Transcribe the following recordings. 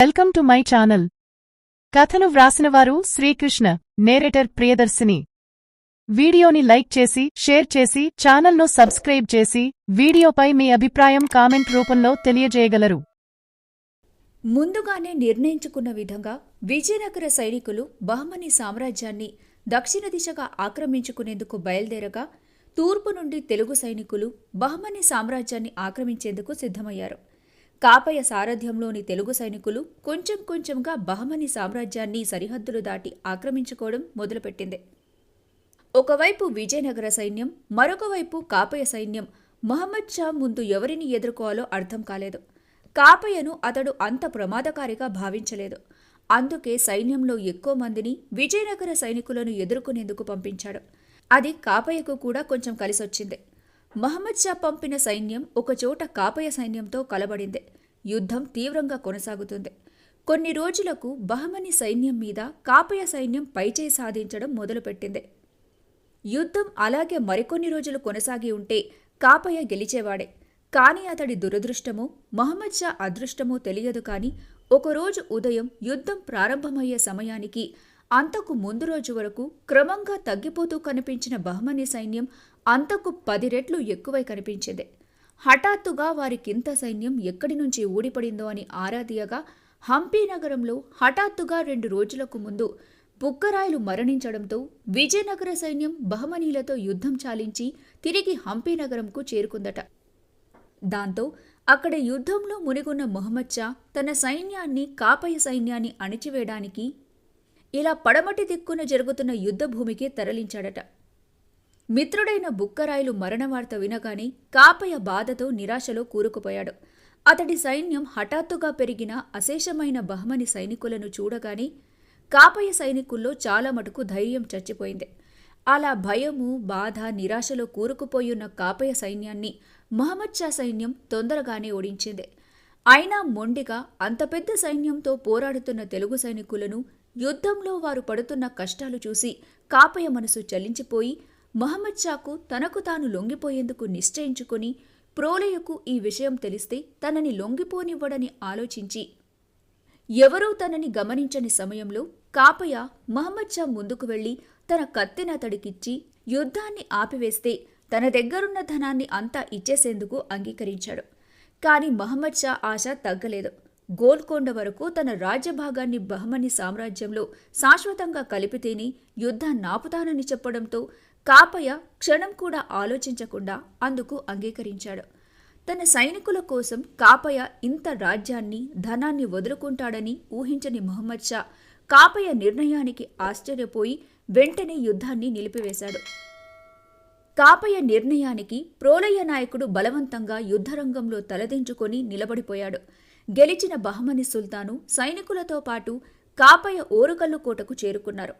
Welcome to my channel. కథను వ్రాసినవారు Srikrishna narrator Priyadarshini. వీడియోని like చేసి షేర్ చేసి ఛానల్ను సబ్స్క్రైబ్ చేసి వీడియోపై మీ అభిప్రాయం కామెంట్ రూపంలో తెలియజేయగలరు. ముందుగానే నిర్ణయించుకున్న విధంగా విజయనగర సైనికులు బహమని సామ్రాజ్యాన్ని దక్షిణ దిశగా ఆక్రమించుకునేందుకు బయలుదేరగా తూర్పు నుండి తెలుగు సైనికులు బహమని సామ్రాజ్యాన్ని ఆక్రమించేందుకు సిద్ధమయ్యారు. కాపయ సారథ్యంలోని తెలుగు సైనికులు కొంచెం కొంచెంగా బహమని సామ్రాజ్యాన్ని సరిహద్దులు దాటి ఆక్రమించుకోవడం మొదలుపెట్టింది. ఒకవైపు విజయనగర సైన్యం మరొక వైపు కాపయ సైన్యం మహమ్మద్ షా ముందు ఎవరిని ఎదుర్కోవాలో అర్థం కాలేదు. కాపయను అతడు అంత ప్రమాదకారిగా భావించలేదు. అందుకే సైన్యంలో ఎక్కువ మందిని విజయనగర సైనికులను ఎదుర్కొనేందుకు పంపించాడు. అది కాపయకు కూడా కొంచెం కలిసొచ్చింది. మహమ్మద్ షా పంపిన సైన్యం ఒకచోట కాపయ సైన్యంతో కలబడింది. యుద్ధం తీవ్రంగా కొనసాగుతుంది. కొన్ని రోజులకు బహమని సైన్యం మీద కాపయ సైన్యం పైచేయి సాధించడం మొదలుపెట్టింది. యుద్ధం అలాగే మరికొన్ని రోజులు కొనసాగి ఉంటే కాపయ గెలిచేవాడే. కానీ అతడి దురదృష్టమో మహమ్మద్ షా అదృష్టమో తెలియదు కానీ ఒకరోజు ఉదయం యుద్ధం ప్రారంభమయ్యే సమయానికి అంతకు ముందు రోజు వరకు క్రమంగా తగ్గిపోతూ కనిపించిన బహమని సైన్యం అంతకు పది రెట్లు ఎక్కువై కనిపించింది. హఠాత్తుగా వారికింత సైన్యం ఎక్కడి నుంచి ఊడిపడిందో అని ఆరాధీయగా హంపీ నగరంలో హఠాత్తుగా రెండు రోజులకు ముందు బుక్కరాయలు మరణించడంతో విజయనగర సైన్యం బహమనీలతో యుద్ధం చాలించి తిరిగి హంపీ నగరంకు చేరుకుందట. దాంతో అక్కడ యుద్ధంలో మునిగున్న మొహమ్మద్ షా తన సైన్యాన్ని కాపయ సైన్యాన్ని అణిచివేయడానికి ఇలా పడమటి దిక్కున జరుగుతున్న యుద్ధభూమికి తరలించాడట. మిత్రుడైన బుక్కరాయలు మరణవార్త వినగానే కాపయ బాధతో నిరాశలో కూరుకుపోయాడు. అతడి సైన్యం హఠాత్తుగా పెరిగిన అశేషమైన బహమని సైనికులను చూడగానే కాపయ సైనికుల్లో చాలా మటుకు ధైర్యం చచ్చిపోయింది. అలా భయము బాధ నిరాశలో కూరుకుపోయున్న కాపయ సైన్యాన్ని మహమ్మద్ షా సైన్యం తొందరగానే ఓడించింది. అయినా మొండిగా అంత పెద్ద సైన్యంతో పోరాడుతున్న తెలుగు సైనికులను యుద్ధంలో వారు పడుతున్న కష్టాలు చూసి కాపయ మనసు చలించిపోయి మహమ్మద్ షాకు తనకు తాను లొంగిపోయేందుకు నిశ్చయించుకుని ప్రోలయకు ఈ విషయం తెలిస్తే తనని లొంగిపోనివ్వడని ఆలోచించి ఎవరూ తనని గమనించని సమయంలో కాపయ మహమ్మద్ షా ముందుకు వెళ్ళి తన కత్తిని అతడికిచ్చి యుద్ధాన్ని ఆపివేస్తే తన దగ్గరున్న ధనాన్ని అంతా ఇచ్చేసేందుకు అంగీకరించాడు. కాని మహమ్మద్ షా ఆశ తగ్గలేదు. గోల్కొండ వరకు తన రాజ్యభాగాన్ని బహమని సామ్రాజ్యంలో శాశ్వతంగా కలిపితేని యుద్ధాన్నాపుతానని చెప్పడంతో కాపయ్య క్షణం కూడా ఆలోచించకుండా అందుకు అంగీకరించాడు. తన సైనికుల కోసం కాపయ్య ఇంత రాజ్యాన్ని ధనాన్ని వదులుకుంటాడని ఊహించని మహమ్మద్ షా కాపయ నిర్ణయానికి ఆశ్చర్యపోయి వెంటనే యుద్ధాన్ని నిలిపివేశాడు. కాపయ నిర్ణయానికి ప్రోలయ నాయకుడు బలవంతంగా యుద్ధరంగంలో తలదించుకొని నిలబడిపోయాడు. గెలిచిన బహమని సుల్తాను సైనికులతో పాటు కాపయ ఓరుగల్లు కోటకు చేరుకున్నారు.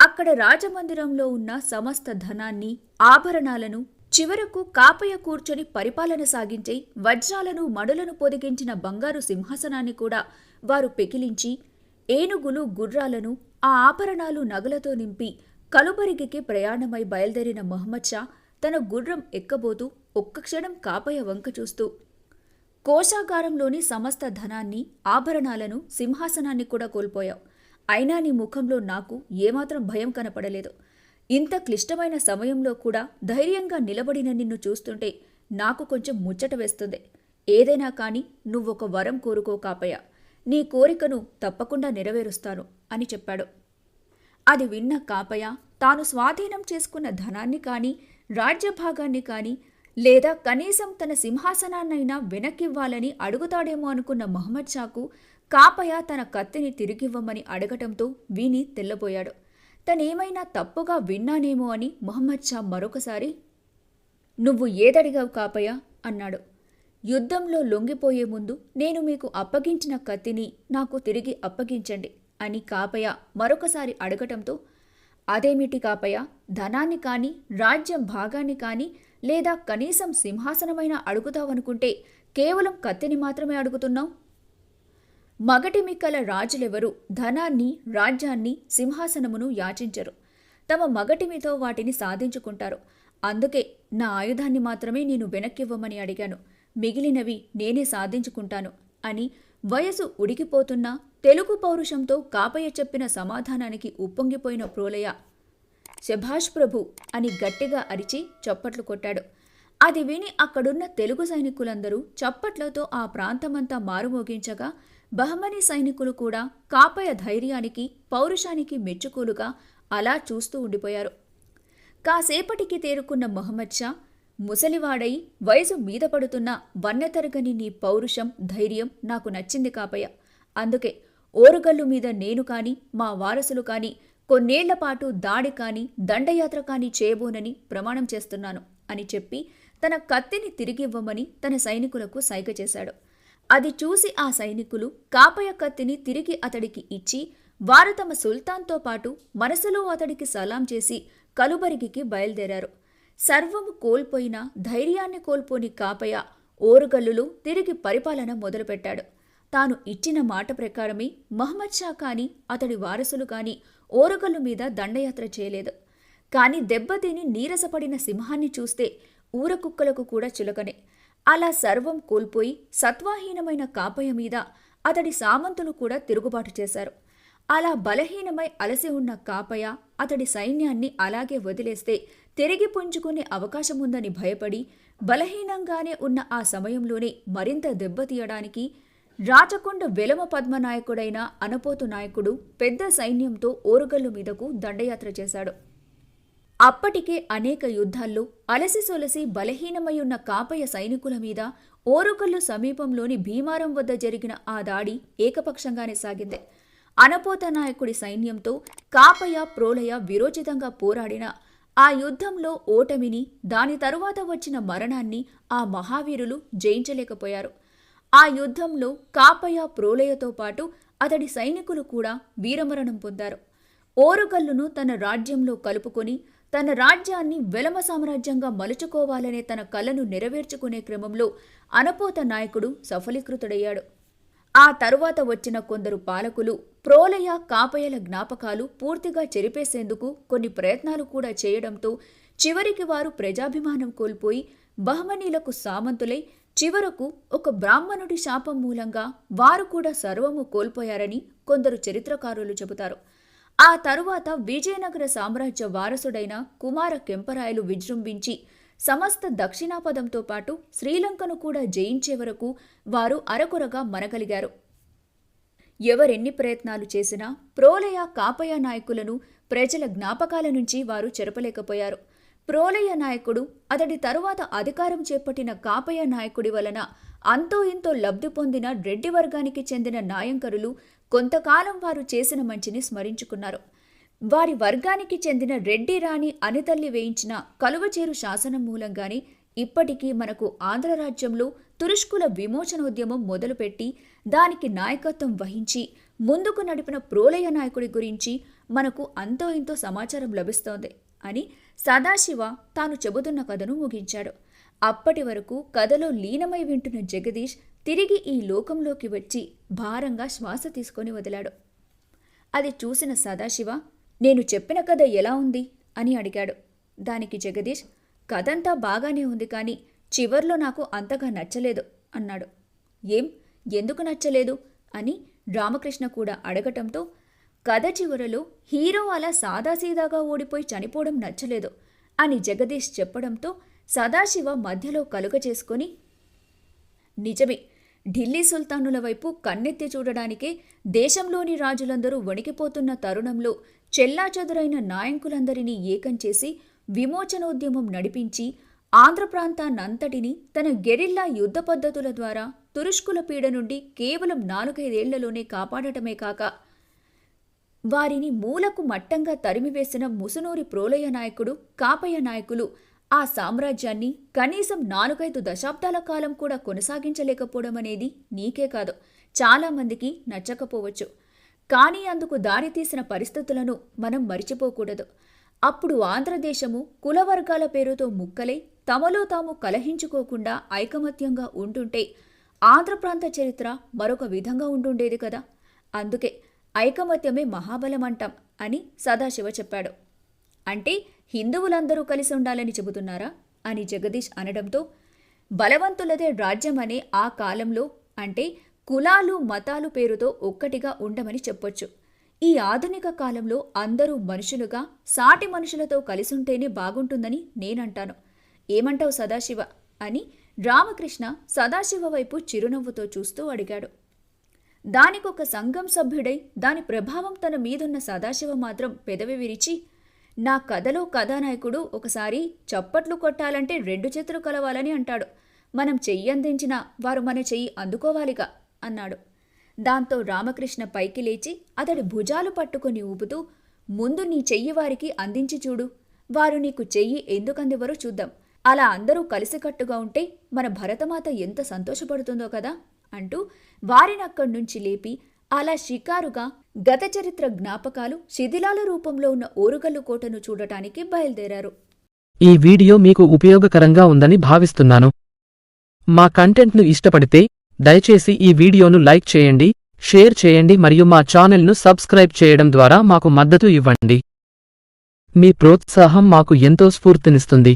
అక్కడ రాజమందిరంలో ఉన్న సమస్త ధనాన్ని ఆభరణాలను చివరకు కాపయ కూర్చొని పరిపాలన సాగించే వజ్రాలను మడులను పొదిగించిన బంగారు సింహాసనాన్ని కూడా వారు పెకిలించి ఏనుగులు గుర్రాలను ఆ ఆభరణాలు నగలతో నింపి కలుబరిగికి ప్రయాణమై బయలుదేరిన మహమ్మద్ షా తన గుర్రం ఎక్కబోతూ ఒక్క క్షణం కాపయ వంక చూస్తూ కోశాగారంలోని సమస్త ధనాన్ని ఆభరణాలను సింహాసనాన్ని కూడా కోల్పోయావు. అయినా నీ ముఖంలో నాకు ఏమాత్రం భయం కనపడలేదు. ఇంత క్లిష్టమైన సమయంలో కూడా ధైర్యంగా నిలబడిన నిన్ను చూస్తుంటే నాకు కొంచెం ముచ్చట వేస్తుంది. ఏదైనా కానీ నువ్వొక వరం కోరుకో కాపయ్య. నీ కోరికను తప్పకుండా నెరవేరుస్తాను అని చెప్పాడు. అది విన్న కాపయ్య తాను స్వాధీనం చేసుకున్న ధనాన్ని కానీ రాజ్యభాగాన్ని కానీ లేదా కనీసం తన సింహాసనాన్నైనా వెనక్కివ్వాలని అడుగుతాడేమో అనుకున్న మహమ్మద్ షాకు కాపయ తన కత్తిని తిరిగివ్వమని అడగటంతో విని తెల్లబోయాడు. తనేమైనా తప్పుగా విన్నానేమో అని మొహమ్మద్ షా మరొకసారి నువ్వు ఏదడిగావు కాపయ అన్నాడు. యుద్ధంలో లొంగిపోయే ముందు నేను మీకు అప్పగించిన కత్తిని నాకు తిరిగి అప్పగించండి అని కాపయ మరొకసారి అడగటంతో అదేమిటి కాపయ ధనాన్ని కానీ రాజ్యం భాగాన్ని కానీ లేదా కనీసం సింహాసనమైనా అడుగుతావనుకుంటే కేవలం కత్తిని మాత్రమే అడుగుతున్నావు? మగటిమిక్కల రాజులెవరు? ధనాన్ని రాజ్యాన్ని సింహాసనమును యాచించరు. తమ మగటిమితో వాటిని సాధించుకుంటారు. అందుకే నా ఆయుధాన్ని మాత్రమే నేను వెనక్కివ్వమని అడిగాను. మిగిలినవి నేనే సాధించుకుంటాను అని వయసు ఉడికిపోతున్నా తెలుగు పౌరుషంతో కాపయ్య చెప్పిన సమాధానానికి ఉప్పొంగిపోయిన ప్రోలయ. శభాష్ ప్రభు అని గట్టిగా అరిచి చప్పట్లు కొట్టాడు. అది విని అక్కడున్న తెలుగు సైనికులందరూ చప్పట్లతో ఆ ప్రాంతమంతా మారుమోగించగా బహమనీ సైనికులు కూడా కాపయ ధైర్యానికి పౌరుషానికి మెచ్చుకోలుగా అలా చూస్తూ ఉండిపోయారు. కాసేపటికి తేరుకున్న మొహమ్మద్ షా ముసలివాడై వయసు మీద పడుతున్న వన్నెతరగని నీ పౌరుషం ధైర్యం నాకు నచ్చింది కాపయ్య. అందుకే ఓరుగల్లు మీద నేను కాని మా వారసులు కాని కొన్నేళ్ళపాటు దాడి కాని దండయాత్ర కాని చేయబోనని ప్రమాణం చేస్తున్నాను అని చెప్పి తన కత్తిని తిరిగివ్వమని తన సైనికులకు సైగ చేశాడు. అది చూసి ఆ సైనికులు కాపయ కత్తిని తిరిగి అతడికి ఇచ్చి వారు తమ సుల్తాన్తో పాటు మనసులో అతడికి సలాం చేసి కలుబరిగికి బయలుదేరారు. సర్వము కోల్పోయిన ధైర్యాన్ని కోల్పోని కాపయ ఓరుగల్లులు తిరిగి పరిపాలన మొదలుపెట్టాడు. తాను ఇచ్చిన మాట ప్రకారమే మహమ్మద్ షా కాని అతడి వారసులు కాని ఓరుగల్లు మీద దండయాత్ర చేయలేదు. కాని దెబ్బతిని నీరసపడిన సింహాన్ని చూస్తే ఊర కుక్కలకు కూడా చులకనే. అలా సర్వం కోల్పోయి సత్వాహీనమైన కాపయ మీద అతడి సామంతులు కూడా తిరుగుబాటు చేశారు. అలా బలహీనమై అలసి ఉన్న కాపయ అతడి సైన్యాన్ని అలాగే వదిలేస్తే తిరిగి పుంజుకునే అవకాశం ఉందని భయపడి బలహీనంగానే ఉన్న ఆ సమయంలోనే మరింత దెబ్బతీయడానికి రాచకొండ వెలమ పద్మనాయకుడైన అనపోతు నాయకుడు పెద్ద సైన్యంతో ఓరుగల్లు మీదకు దండయాత్ర చేశాడు. అప్పటికే అనేక యుద్ధాల్లో అలసి సొలసి బలహీనమై ఉన్న కాపయ సైనికుల మీద ఓరుకల్లు సమీపంలోని భీమారం వద్ద జరిగిన ఆ దాడి ఏకపక్షంగానే సాగింది. అనపోత నాయకుడి సైన్యంతో కాపయ ప్రోలయ విరోచితంగా పోరాడిన ఆ యుద్ధంలో ఓటమిని దాని తరువాత వచ్చిన మరణాన్ని ఆ మహావీరులు జయించలేకపోయారు. ఆ యుద్ధంలో కాపయ ప్రోలయతో పాటు అతడి సైనికులు కూడా వీరమరణం పొందారు. ఓరుగల్లును తన రాజ్యంలో కలుపుకొని తన రాజ్యాన్ని వెలమ సామ్రాజ్యంగా మలుచుకోవాలనే తన కలను నెరవేర్చుకునే క్రమంలో అనపోత నాయకుడు సఫలీకృతుడయ్యాడు. ఆ తరువాత వచ్చిన కొందరు పాలకులు ప్రోలయ కాపయల జ్ఞాపకాలు పూర్తిగా చెరిపేసేందుకు కొన్ని ప్రయత్నాలు కూడా చేయడంతో చివరికి వారు ప్రజాభిమానం కోల్పోయి బహమనీలకు సామంతులై చివరకు ఒక బ్రాహ్మణుడి శాపం మూలంగా వారు కూడా సర్వము కోల్పోయారని కొందరు చరిత్రకారులు చెబుతారు. ఆ తరువాత విజయనగర సామ్రాజ్య వారసుడైన కుమార కెంపరాయలు విజృంభించి సమస్త దక్షిణాపదంతో పాటు శ్రీలంకను కూడా జయించే వరకు వారు అరకొరగా మనగలిగారు ఎవరెన్ని ప్రయత్నాలు చేసినా ప్రోలయ కాపయ నాయకులను ప్రజల జ్ఞాపకాల నుంచి వారు చెరపలేకపోయారు. ప్రోలయ నాయకుడు అతడి తరువాత అధికారం చేపట్టిన కాపయ నాయకుడి వలన అంతో ఇంతో లబ్ధి పొందిన రెడ్డి వర్గానికి చెందిన నాయంకరులు కొంతకాలం వారు చేసిన మంచిని స్మరించుకున్నారు. వారి వర్గానికి చెందిన రెడ్డి రాణి అనితల్లి వేయించిన కలువచేరు శాసనం మూలంగానే ఇప్పటికీ మనకు ఆంధ్ర రాజ్యంలో తురుష్కుల విమోచనోద్యమం మొదలుపెట్టి దానికి నాయకత్వం వహించి ముందుకు నడిపిన ప్రోలయ నాయకుడి గురించి మనకు అంతో ఇంతో సమాచారం లభిస్తోంది. అని సదాశివ తాను చెబుతున్న కథను ముగించాడు అప్పటి వరకు కథలో లీనమై వింటున్న జగదీష్ తిరిగి ఈ లోకంలోకి వచ్చి భారంగా శ్వాస తీసుకొని వదిలాడు. అది చూసిన సదాశివ నేను చెప్పిన కథ ఎలా ఉంది? అని అడిగాడు. దానికి జగదీష్ కథంతా బాగానే ఉంది కానీ చివర్లో నాకు అంతగా నచ్చలేదు అన్నాడు. ఏం? ఎందుకు నచ్చలేదు? అని రామకృష్ణ కూడా అడగటంతో కథ చివరలో హీరో అలా సాదాసీదాగా ఓడిపోయి చనిపోవడం నచ్చలేదు అని జగదీష్ చెప్పడంతో సదాశివ మధ్యలో కలుగ చేసుకొని నిజమే ఢిల్లీ సుల్తానుల వైపు కన్నెత్తి చూడడానికే దేశంలోని రాజులందరూ వణికిపోతున్న తరుణంలో చెల్లాచెదురైన నాయకులందరినీ ఏకం చేసి విమోచనోద్యమం నడిపించి ఆంధ్ర ప్రాంతాన్నంతటినీ తన గెరిల్లా యుద్ధ పద్ధతుల ద్వారా తురుష్కుల పీడ నుండి కేవలం నాలుగైదేళ్ళలోనే కాపాడటమే కాక వారిని మూలకు మట్టంగా తరిమివేసిన ముసునూరి ప్రోలయ నాయకుడు కాపయ్య నాయకులు ఆ సామ్రాజ్యాన్ని కనీసం నాలుగైదు దశాబ్దాల కాలం కూడా కొనసాగించలేకపోవడం అనేది నీకే కాదు చాలామందికి నచ్చకపోవచ్చు. కానీ అందుకు దారితీసిన పరిస్థితులను మనం మరిచిపోకూడదు. అప్పుడు ఆంధ్రదేశము కులవర్గాల పేరుతో ముక్కలై తమలో తాము కలహించుకోకుండా ఐకమత్యంగా ఉంటుంటే ఆంధ్ర ప్రాంత చరిత్ర మరొక విధంగా ఉండుండేది కదా. అందుకే ఐకమత్యమే మహాబలం అంటాం అని సదాశివ చెప్పాడు. అంటే హిందువులందరూ కలిసి ఉండాలని చెబుతున్నారా? అని జగదీష్ అనడంతో బలవంతులదే రాజ్యం అనే ఆ కాలంలో అంటే కులాలు మతాలు పేరుతో ఒక్కటిగా ఉండమని చెప్పొచ్చు. ఈ ఆధునిక కాలంలో అందరూ మనుషులుగా సాటి మనుషులతో కలిసుంటేనే బాగుంటుందని నేనంటాను. ఏమంటావు సదాశివ? అని రామకృష్ణ సదాశివ వైపు చిరునవ్వుతో చూస్తూ అడిగాడు. దానికొక సంఘం సభ్యుడై దాని ప్రభావం తన మీదున్న సదాశివ మాత్రం పెదవి విరిచి నా కథలో కథానాయకుడు ఒకసారి చప్పట్లు కొట్టాలంటే రెండు చేతులు కలవాలని అంటాడు. మనం చెయ్యి అందించినా వారు మన చెయ్యి అందుకోవాలిగా అన్నాడు. దాంతో రామకృష్ణ పైకి లేచి అతడి భుజాలు పట్టుకుని ఊపుతూ ముందు నీ చెయ్యి వారికి అందించి చూడు. వారు నీకు చెయ్యి ఎందుకందివరో చూద్దాం. అలా అందరూ కలిసికట్టుగా ఉంటే మన భరతమాత ఎంత సంతోషపడుతుందో కదా. అంటూ వారినక్కడి నుంచి లేపి అలా షికారుగా గత చరిత్ర జ్ఞాపకాలు శిథిలాల రూపంలో ఉన్న ఓరుగల్లు కోటను చూడటానికి బయలుదేరారు. ఈ వీడియో మీకు ఉపయోగకరంగా ఉందని భావిస్తున్నాను. మా కంటెంట్ను ఇష్టపడితే దయచేసి ఈ వీడియోను లైక్ చేయండి షేర్ చేయండి మరియు మా ఛానల్ను సబ్స్క్రైబ్ చేయడం ద్వారా మాకు మద్దతు ఇవ్వండి. మీ ప్రోత్సాహం మాకు ఎంతో స్ఫూర్తినిస్తుంది.